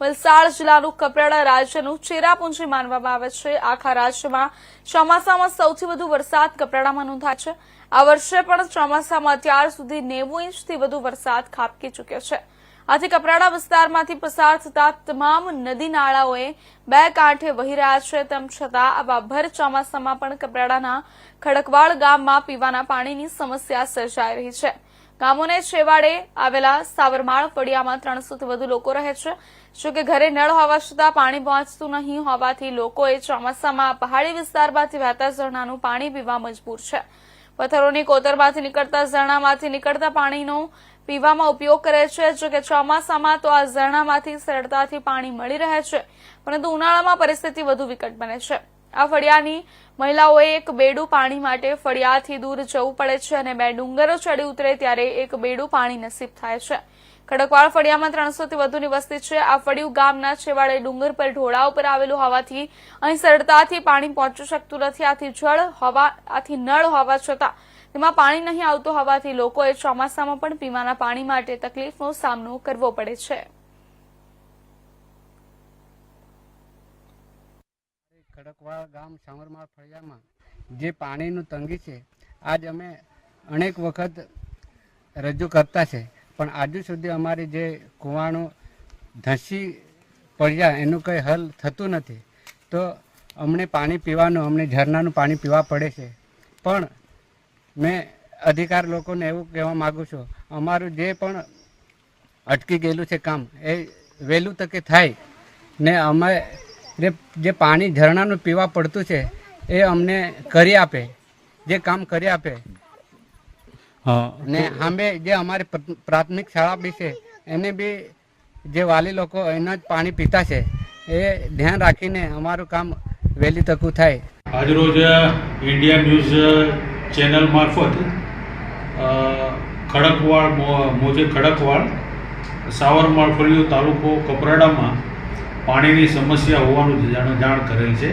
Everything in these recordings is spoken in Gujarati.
વલસાડ જિલ્લાનું કપરાડા રાજ્યનું ચેરાપુંજી માનવામાં આવે છે. આખા રાજ્યમાં ચોમાસામાં સૌથી વધુ વરસાદ કપરાડામાં નોંધાય છે. આ વર્ષે પણ ચોમાસામાં અત્યાર સુધી નેવું ઇંચથી વધુ વરસાદ ખાબકી ચૂક્યો છે. આથી કપરાડા વિસ્તારમાંથી પસાર થતા તમામ નદી નાળાઓએ બે કાંઠે વહી રહ્યા છે. તેમ છતાં આવા ભર ચોમાસામાં પણ કપરાડાના ખડકવાળ ગામમાં પીવાના પાણીની સમસ્યા સર્જાઈ રહી છે. ગામોને છેવાડે આવેલા સાવરમાળ ફળિયામાં ત્રણસોથી વધુ લોકો રહે છે. જો કે ઘરે નળ હોવા છતાં પાણી પહોંચતું નહીં હોવાથી લોકોએ ચોમાસામાં પહાડી વિસ્તારમાંથી વહેતા ઝરણાનું પાણી પીવા મજબૂર છે. પથ્થરોની કોતરમાંથી નીકળતા ઝરણામાંથી નીકળતા પાણીનો પીવામાં ઉપયોગ કરે છે. જો કે ચોમાસામાં તો આ ઝરણામાંથી સરળતાથી પાણી મળી રહે છે. પરંતુ ઉનાળામાં પરિસ્થિતિ વધુ વિકટ બને છે. આ ફળિયાની મહિલાઓએ એક બેડું પાણી માટે ફળિયાથી દૂર જવું પડે છે અને બે ડુંગરો ચડી ઉતરે ત્યારે એક બેડું પાણી નસીબ થાય છે. ખડકવાળ ફળિયામાં ત્રણસોથી વધુની વસ્તી છે. આ ફળિયું ગામના છેવાડે ડુંગર પર ઢોળા ઉપર આવેલું હોવાથી અહીં સરળતાથી પાણી પહોંચી શકતું નથી. આથી જળ હવા, આથી નળ હોવા છતાં તેમાં પાણી નહીં આવતું હોવાથી લોકોએ ચોમાસામાં પણ પીવાના પાણી માટે તકલીફનો સામનો કરવો પડે છે. ખડકવાળ ગામ સામરમાળ ફળિયામાં જે પાણીનું તંગી છે, આજ અમે અનેક વખત રજૂ કરતા છે. પણ આજુ સુધી અમારી જે કુવાણું ધસી પડ્યા, એનું કંઈ હલ થતું નથી. તો અમને પાણી પીવાનું, અમને ઝરણાનું પાણી પીવા પડે છે. પણ મેં અધિકાર લોકોને એવું કહેવા માગું છું, અમારું જે પણ અટકી ગયેલું છે કામ, એ વહેલું તકે થાય ને અમે જે જે પાણી ઝરણાનું પીવા પડતું છે એ અમને કરી આપે જે કામ કરી આપે. ને સામે જે અમારી પ્રાથમિક શાળા બી છે એને બી જે વાલી લોકો એના જ પાણી પીતા છે એ ધ્યાન રાખીને અમારું કામ વહેલી તકું થાય. આજરોજ ઇન્ડિયા ન્યૂઝ ચેનલ મારફત ખડકવાળ મોજે ખડકવાળ સાવરમાળ ફળિયો તાલુકો કપરાડામાં પાણીની સમસ્યા હોવાનું જાણ કરેલ છે.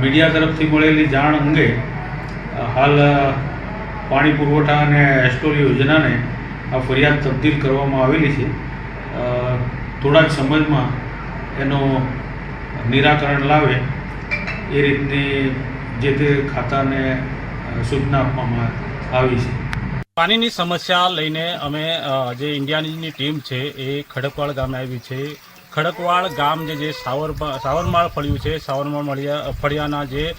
મીડિયા તરફથી મળેલી જાણ અંગે હાલ પાણી પુરવઠા અને એસ્ટોલ યોજનાને આ ફરિયાદ તબદીલ કરવામાં આવેલી છે. થોડા જ સમયમાં એનો નિરાકરણ લાવે એ રીતની જે તે ખાતાને સૂચના આપવામાં આવી છે. પાણીની સમસ્યા લઈને અમે જે ઇન્ડિયાની ટીમ છે એ ખડકવાળ ગામે આવી છે. ખડકવાળ ગામ જે જે સાવર સાવરમાળ ફળિયું છે. સાવરમાળ મળ્યા ફળિયાના જે